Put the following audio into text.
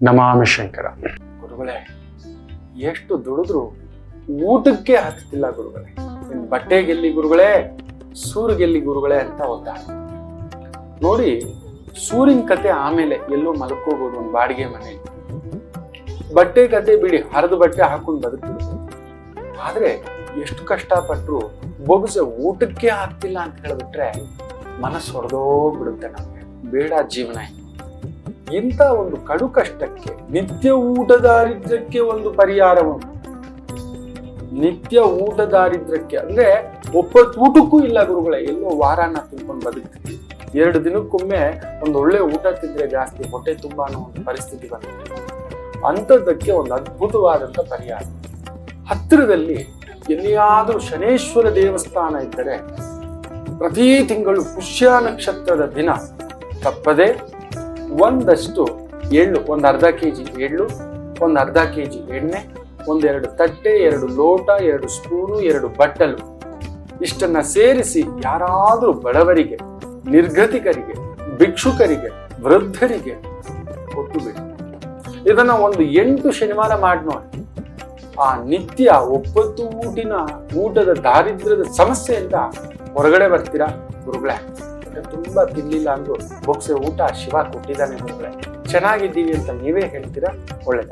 ನಮಾಮಿ ಶಂಕರ ಗುರುಗಳೇ, ಎಷ್ಟು ದುಡಿದ್ರು ಊಟಕ್ಕೆ ಹತ್ತುತ್ತಿಲ್ಲ ಗುರುಗಳೇ. ನಿನ್ ಬಟ್ಟೆ ಗೆಲ್ಲಿ ಗುರುಗಳೇ, ಸೂರು ಗೆಲ್ಲಿ ಗುರುಗಳೇ ಅಂತ ಒದ್ದಾಡ ನೋಡಿ, ಸೂರಿನ ಕತೆ ಆಮೇಲೆ ಎಲ್ಲೋ ಮಲ್ಕೋಬಹುದು ಒಂದು ಬಾಡಿಗೆ ಮನೆಯಲ್ಲಿ ಬಟ್ಟೆ ಕತೆ ಬಿಡಿ, ಹರಿದ ಬಟ್ಟೆ ಹಾಕೊಂಡು ಬದುಕ್ತಿದ್ರು ಆದ್ರೆ ಎಷ್ಟು ಕಷ್ಟಪಟ್ರು ಬೊಗಸೆ ಊಟಕ್ಕೆ ಆಗ್ತಿಲ್ಲ ಅಂತ ಹೇಳಿಬಿಟ್ರೆ ಮನಸ್ಸು ಹೊಡೆದೋಗ್ಬಿಡುತ್ತೆ ನಮ್ಗೆ. ಬೇಡ ಜೀವನ. ಇಂಥ ಒಂದು ಕಡು ಕಷ್ಟಕ್ಕೆ ನಿತ್ಯ ಊಟ ದಾರಿದ್ರ್ಯಕ್ಕೆ ಒಂದು ಪರಿಹಾರ ಉಂಟು. ನಿತ್ಯ ಊಟ ದಾರಿದ್ರ್ಯಕ್ಕೆ ಅಂದ್ರೆ ಒಪ್ಪತ್ತು ಊಟಕ್ಕೂ ಇಲ್ಲ ಗುರುಗಳ, ಎಲ್ಲೋ ವಾರಾನ ತಿನ್ಕೊಂಡು ಬದುಕ್ತೀವಿ. ಎರಡು ದಿನಕ್ಕೊಮ್ಮೆ ಒಂದು ಒಳ್ಳೆ ಊಟ ತಿಂದ್ರೆ ಜಾಸ್ತಿ ಹೊಟ್ಟೆ ತುಂಬ ಅನ್ನೋ ಒಂದು ಪರಿಸ್ಥಿತಿ ಬಂದಿದೆ ಅಂಥದ್ದಕ್ಕೆ ಒಂದು ಅದ್ಭುತವಾದಂಥ ಪರಿಹಾರ. ಹತ್ತಿರದಲ್ಲಿ ಎಲ್ಲಿಯಾದರೂ ಶನೇಶ್ವರ ದೇವಸ್ಥಾನ ಇದ್ದರೆ ಪ್ರತಿ ತಿಂಗಳು ಪುಷ್ಯ ನಕ್ಷತ್ರದ ದಿನ. ತಪ್ಪದೆ ಒಂದಷ್ಟು ಎಳ್ಳು, ಒಂದು ಅರ್ಧ ಕೆ ಜಿ ಎಳ್ಳು, ಒಂದು ಅರ್ಧ ಕೆ ಜಿ ಎಣ್ಣೆ ಒಂದೆರಡು ತಟ್ಟೆ, ಎರಡು ಲೋಟ, ಎರಡು ಸ್ಪೂನು, ಎರಡು ಬಟ್ಟಲು. ಇಷ್ಟನ್ನ ಸೇರಿಸಿ ಯಾರಾದರೂ ಬಡವರಿಗೆ, ನಿರ್ಗತಿಕರಿಗೆ, ಭಿಕ್ಷುಕರಿಗೆ, ವೃದ್ಧರಿಗೆ ಕೊಟ್ಟು ಬಿಡಿ. ಇದನ್ನು ಒಂದು ಎಂಟು ಶನಿವಾರ ಮಾಡಿ ನೋಡಿ. ಆ ನಿತ್ಯ ಒಪ್ಪತ್ತು ಊಟಿನ ಊಟದ ದಾರಿದ್ರ್ಯದ ಸಮಸ್ಯೆಯಿಂದ ಹೊರಗಡೆ ಬರ್ತೀರಾ ಗುರುಗಳೇ? ಹೊಟ್ಟೆ ತುಂಬಾ ತಿನ್ನಲಿಲ್ಲ ಅಂದ್ರು. ಬೊಕ್ಸೆ ಊಟ ಶಿವ ಕೊಟ್ಟಿದ್ದಾನೆ ಮಕ್ಕಳೇ ಚೆನ್ನಾಗಿದ್ದೀವಿ ಅಂತ ನೀವೇ ಹೇಳ್ತೀರಾ? ಒಳ್ಳೇದ